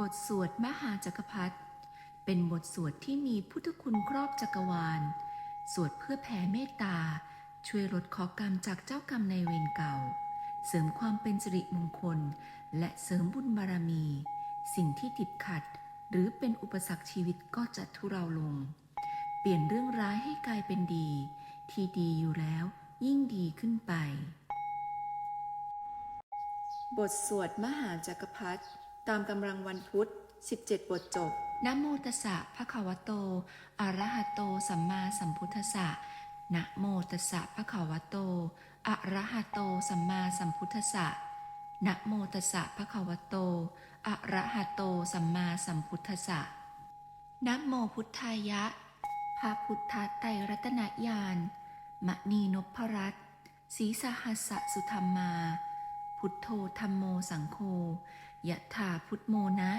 บทสวดมหาจักรพรรดิเป็นบทสวดที่มีพุทธคุณครอบจักรวาล สวดเพื่อแผ่เมตตา ช่วยลดขอกรรมจากเจ้ากรรมในเวรเก่า เสริมความเป็นสิริมงคล และเสริมบุญบารมี สิ่งที่ติดขัด หรือเป็นอุปสรรคชีวิตก็จะทุเราลง เปลี่ยนเรื่องร้ายให้กลายเป็นดี ที่ดีอยู่แล้วยิ่งดีขึ้นไป บทสวดมหาจักรพรรดิ ตามกำลังวันพุธ 17 บทจบนะโมตัสสะภะคะวะโต อะระหะโต สัมมาสัมพุทธัสสะนะโมตัสสะภะคะวะโต อะระหะโต สัมมาสัมพุทธัสสะนะโมตัสสะภะคะวะโต อะระหะโต สัมมาสัมพุทธัสสะนะโมพุทธายะพระพุทธไตรรัตนญาณมณีนพรัตน์ศรีสหัสสะสุธรรมา พุทโธธรรมโมสังโฆ ยะถาพุทโมนะ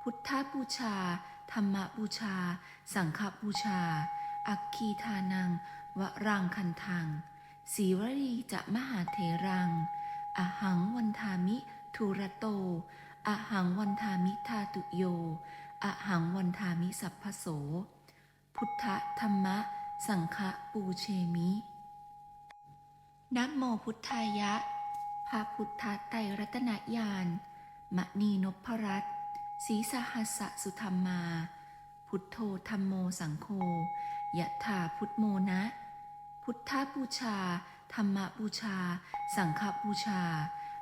พุทธบูชา ธรรมบูชา สังฆบูชา อักคีทานัง วรังคันทังสีวรีจะมหาเทรัง อหังวันทามิทุระโต อหังวันทามิทาตุโย อหังวันทามิสัพพโส พุทธธรรมะ สังฆปูเชมินะโมพุทธายะ พระพุทธไตรรัตนญาณ มณีนพรัตน์ศรีสหัสสุธรรมา พุทโธธรรมโมสังโฆยะถาพุทโมนะ พุทธบูชา ธรรมบูชา สังฆบูชา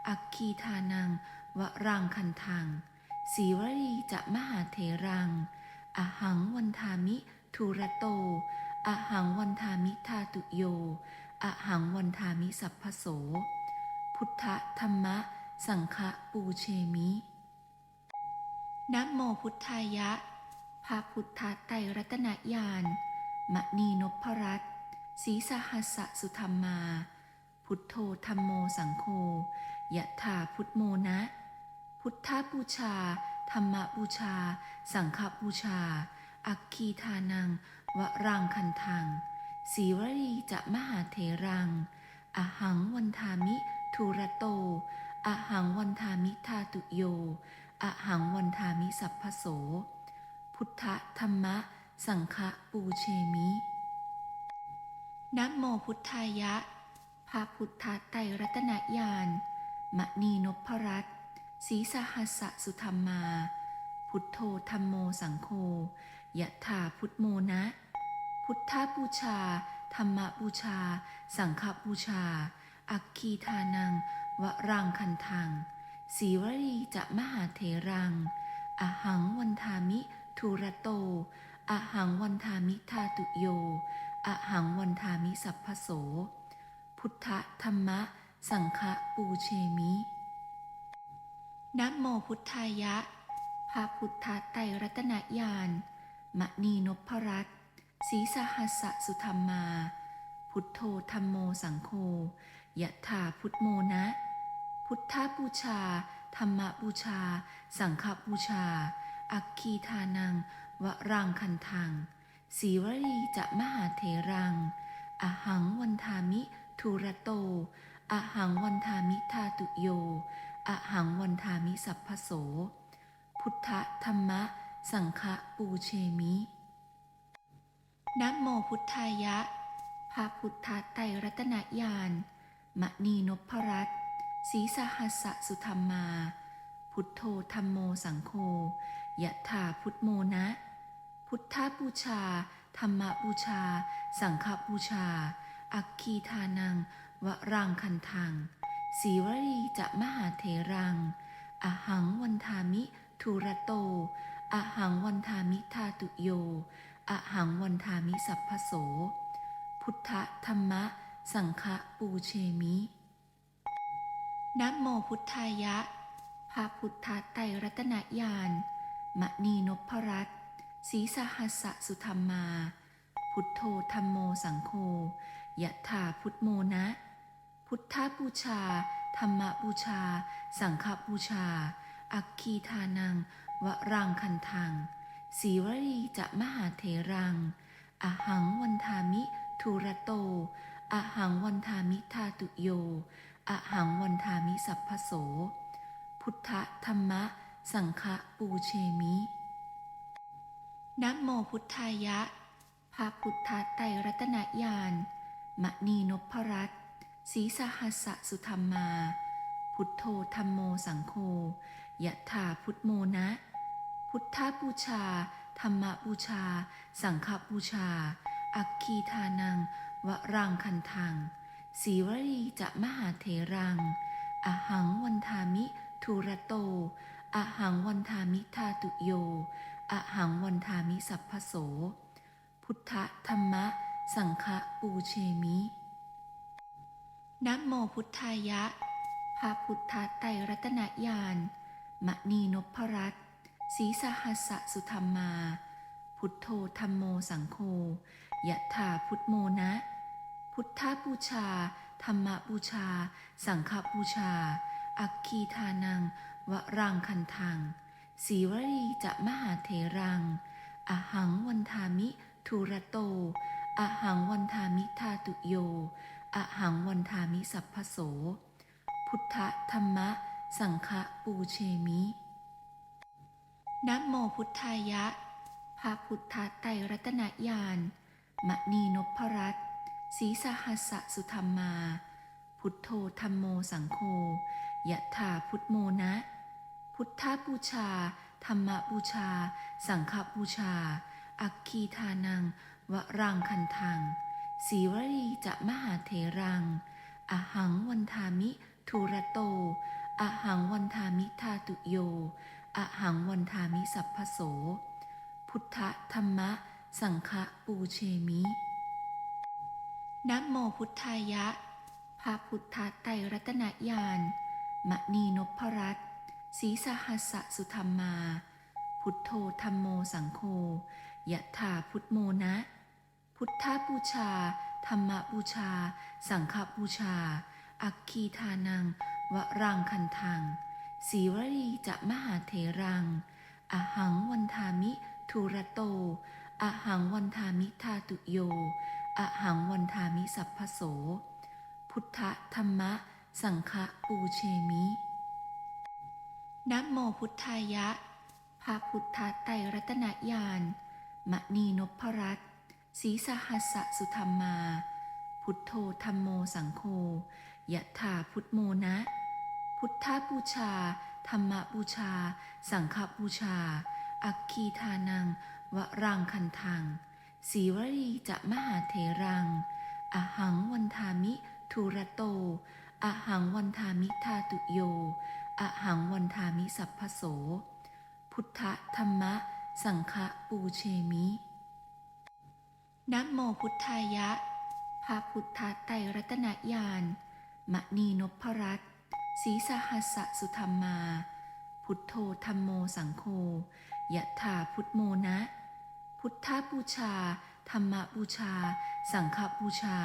อักคีทานัง วรังคันทังสีวรีจะมหาเทรัง อหังวันทามิทุระโต อหังวันทามิทาตุโย อหังวันทามิสัพพโส พุทธธรรมะ สังฆปูเชมินะโมพุทธายะพระพุทธไตรรัตนญาณมณีนพรัตน์ศรีสหัสสะสุธรรมา พุทโธธรรมโมสังโฆยะถาพุทโมนะ พุทธบูชา ธรรมบูชา สังฆบูชา อักคีทานัง วรังคันทังสีวรีจะมหาเทรัง อหังวันทามิ ทุระโต อหังวันทามิทาตุโยอหังวันทามิสัพพโส พุทธธรรมะ สังฆปูเชมินะโมพุทธายะ พระพุทธไตรรัตนญาณมณีนพรัตศีสหัสสะสุธรรมา พุทโธธรรมโมสังโฆยะถาพุทโมนะ พุทธบูชา ธรรมบูชา สังฆบูชา อักคีทานัง วรังคันทังสีวรีจะมหาเทรัง อหังวันทามิทุระโต อหังวันทามิทาตุโย อหังวันทามิสัพพโส พุทธธรรมะ สังฆปูเชมินะโมพุทธายะ พระพุทธไตรรัตนญาณมณีนพรัตน์ศรีสหัสะสุธรรมา พุทโธธรรมโมสังโฆ ยะถาพุทโมนะ พุทธบูชา ธรรมบูชา สังฆบูชา อักคีทานัง วรังคันทังสีวรีจะมหาเทรัง อหังวันทามิทุระโต อหังวันทามิทาตุโย อหังวันทามิสัพพโส พุทธธรรมะ สังฆปูเชมินะโมพุทธายะ พระพุทธไตรรัตนญาณ มณีนพรัตน์ศรีสหัสสุธรรมา พุทโธธรรมโมสังโฆยะถาพุทโมนะ พุทธบูชา ธรรมบูชา สังฆบูชา อักคีทานัง วรังคันทังสีวรีจะมหาเทรัง อหังวันทามิทุระโต อหังวันทามิทาตุโย อหังวันทามิสัพพโส พุทธธรรมะ สังฆปูเชมินะโมพุทธายะ พระพุทธไตรรัตนญาณมณีนพรัตศีสหัสสะสุธรรมา พุทโธธรรมโมสังโฆยะถาพุทโมนะ พุทธบูชา ธรรมบูชา สังฆบูชา อักคีทานัง วรังคันทังสีวรีจะมหาเทรัง อหังวันทามิทุระโต อหังวันทามิทาตุโยอหังวันทามิสัพพโส พุทธธรรมะ สังฆปูเชมินะโมพุทธายะ พระพุทธไตรรัตนญาณมณีนพรัตน์ศรีสหัสสะสุธรรมา พุทโธธรรมโมสังโฆยะถาพุทโมนะ พุทธบูชา ธรรมบูชา สังฆบูชา อัคคีทานัง วรังคันทังสีวรีจะมหาเถรัง อหังวันทามิทุระโต อหังวันทามิทาตุโย อหังวันทามิสัพพโส พุทธธรรมะ สังฆปูเชมินะโมพุทธายะ พระพุทธไตรรัตนญาณมณีนพรัตศีสหัสสะสุธรรมา พุทโธธรรมโมสังโฆยะถาพุทโมนะ พุทธบูชา ธรรมบูชา สังฆบูชา อัคคีทานัง วรังคันทังสีวรีจะมหาเถรัง อหังวันทามิทุระโต อหังวันทามิทาตุโย อหังวันทามิสัพพโส พุทธธรรมะ สังฆปูเชมินะโมพุทธายะ พระพุทธไตรรัตนญาณมณีนพรัตน์ ศรีสหัสสุธรรมา พุทโธธรรมโมสังโฆยะถาพุทโมนะ พุทธบูชา ธรรมบูชา สังฆบูชา อัคคีทานัง วรังคันทังสีวรีจะมหาเถรัง อหังวันทามิทุระโต อหังวันทามิทาตุโย อหังวันทามิสัพพโส พุทธธรรมะ สังฆปูเชมิ นะโมพุทธายะพระพุทธไตรรัตนญาณมณีนพรัตน์ศีสหัสสะสุธรรมา พุทโธธรรมโมสังโฆยะถาพุทโมนะ พุทธบูชา ธรรมบูชา สังฆบูชา อัคคีทานัง วรังคันทังสีวรีจะมหาเถรัง อหังวันทามิทุระโต อหังวันทามิทาตุโย อหังวันทามิสัพพโส พุทธธรรมะ สังฆปูเชมินโมพุทธายะ พระพุทธไตรรัตนญาณมณีนพรัตศีสหัสสะสุธรรมา พุทโธธรรมโมสังโฆยะถาพุทโมนะ พุทธบูชา ธรรมบูชา สังฆบูชา อัคคีทานัง วรังคันทัง สีวรีจะมหาเถรัง อหังวันทามิทุระโต อหังวันทามิทาตุโย อหังวันทามิสัพพโส พุทธธรรมะ สังฆปูเชมินโมพุทธายะ พระพุทธไตรรัตนญาณมณีนพรัตน์ศรีสหัสสะสุธรรมา พุทโธธรรมโมสังโฆยะถาพุทโมนะ พุทธบูชา ธรรมบูชา สังฆบูชา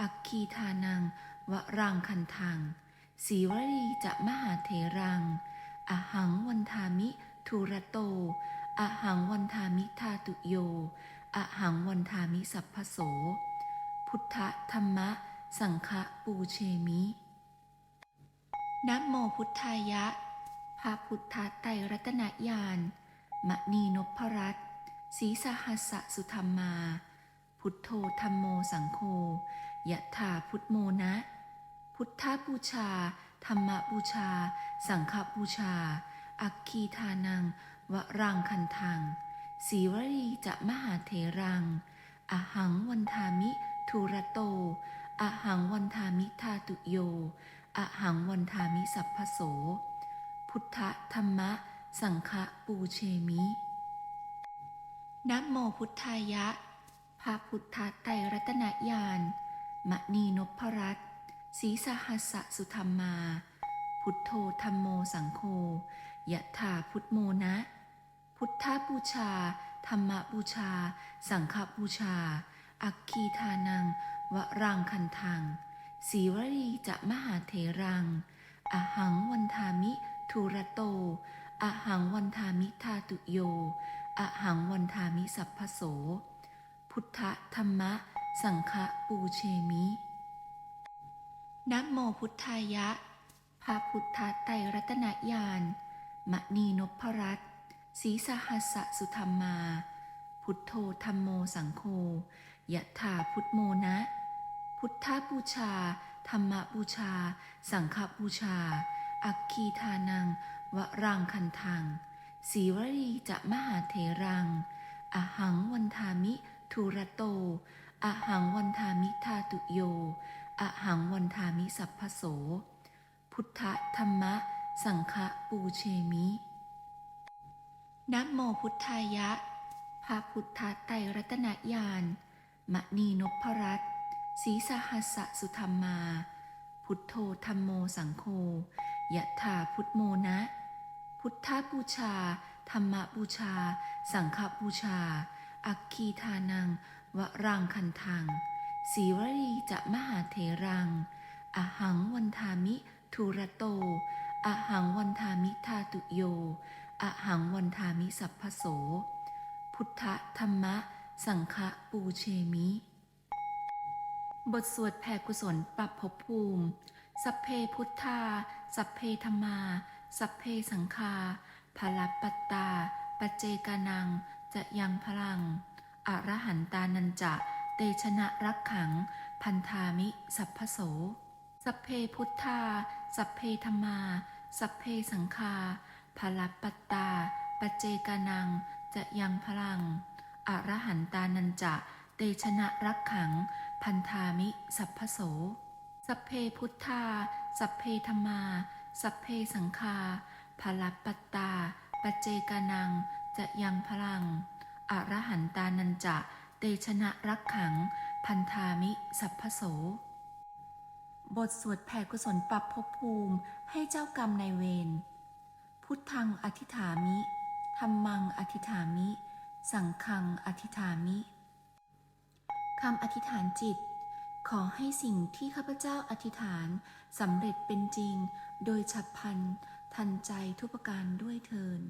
อัคคีทานัง วรังคันทังสีวรีจะมหาเถรัง อหังวันทามิทุระโต อหังวันทามิทาตุโย อหังวันทามิสัพพโส พุทธธรรมะ สังฆปูเชมินโมพุทธายะ พระพุทธไตรรัตนญาณมณีนพรัตน ศรีสหัสสะสุธรรมา พุทโธธรรมโมสังโฆยะถาพุทโมนะ พุทธบูชา ธรรมบูชา สังฆบูชา อัคคีทานัง วรังคันทัง สีวรีจะมหาเถรัง อหังวันทามิทุระโต อหังวันทามิทาตุโย อหังวันทามิสัพพโส พุทธธรรมะ สังฆปูเชมิ นะโมพุทธายะพระพุทธไตรรัตนญาณมณีนพรัตน์ศรีสหัสสุธรรมา พุทโธธรรมโมสังโฆยะถาพุทโมนะ พุทธบูชา ธรรมบูชา สังฆบูชา อัคคีทานัง วรังคันทังสีวรีจะมหาเถรัง อหังวันทามิทุระโต อหังวันทามิทาตุโย อหังวันทามิสัพพโส พุทธธรรมะ สังฆปูเชมินะโมพุทธายะ พระพุทธไตรรัตนญาณมณีนพรัตศีสหัสสุธรรมา พุทโธธรรมโมสังโฆยะถาพุทโมนะ พุทธบูชา ธรรมบูชา สังฆบูชา อัคคีทานัง วรังคันทัง สีวรีจะมหาเถรัง อหังวันทามิทุระโต อหังวันทามิทาตุโย อหังวันทามิสัพพโส พุทธธรรมะ สังฆปูเชมินะโมพุทธายะ พระพุทธไตรรัตนญาณมณีนพรัตน์ศรีสหัสสุธรรมา พุทโธธรรมโมสังโฆยะถาพุทโมนะ พุทธบูชา ธรรมบูชา สังฆบูชา อัคคีทานัง วรังคันทังสีวรีจะมหาเถรัง อหังวันทามิทุระโต อหังวันทามิทาตุโย อหังวันทามิสัพพโส พุทธธรรมะ สังฆปูเชมิ บทสวดแผ่กุศลปรับภพภูมิ สัพเพพุทธา สัพเพธรรมา สัพเพสังฆาพลัปปัตตา ปเจกานัง จะยังพลัง อรหันตานันจะ เตชนะรักขัง พันธามิ สัพพโส สัพเพพุทธา สัพเพธรรมา สัพเพสังฆาพลัปปัตตา ปเจกานัง จะยังพลัง อรหันตานันจะ เตชนะรักขัง พันธามิ สัพพโส สัพเพพุทธา สัพเพธรรมา สัพเพสังฆาพลัปปัตตาปเจกานัง จะยังพลัง อรหันตานันจะ เตชนะรักขัง พันธามิ สัพพโส บทสวดแผ่กุศลปรับภพภูมิให้เจ้ากรรมนายเวร พุทธังอธิฐามิธรรมังอธิฐามิ สังฆังอธิฐามิ คำอธิษฐานจิต ขอให้สิ่งที่ข้าพเจ้าอธิษฐานสำเร็จเป็นจริง โดยฉับพลันทันใจทุกประการด้วยเทิน